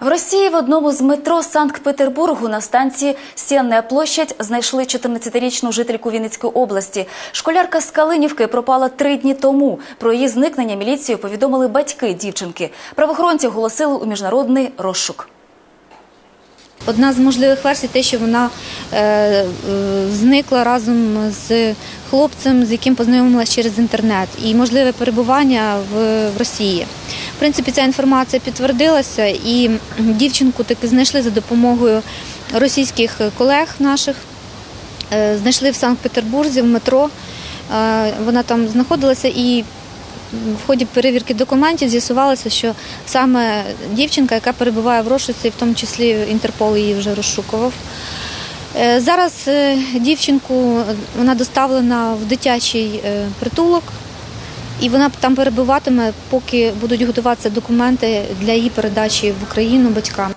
В Росії в одному з метро Санкт-Петербургу на станції Сєнна площадь знайшли 14-річну жительку Вінницької області. Школярка з Калинівки пропала три дні тому. Про її зникнення міліцію повідомили батьки дівчинки. Правоохоронці оголосили у міжнародний розшук. Одна з можливих версій те, що вона е, е, зникла разом з хлопцем, з яким познайомилася через інтернет, і можливе перебування в, в Росії. В принципі, ця інформація підтвердилася, і дівчинку таки знайшли за допомогою російських колег наших. Е, Знайшли в Санкт-Петербурзі в метро. Е, Вона там знаходилася і в ході перевірки документів з'ясувалося, що саме дівчинка, яка перебуває в розшуці, в тому числі Інтерпол її вже розшукував. Е, Зараз дівчинку вона доставлена в дитячий притулок, і вона там перебуватиме, поки будуть готуватися документи для її передачі в Україну батькам.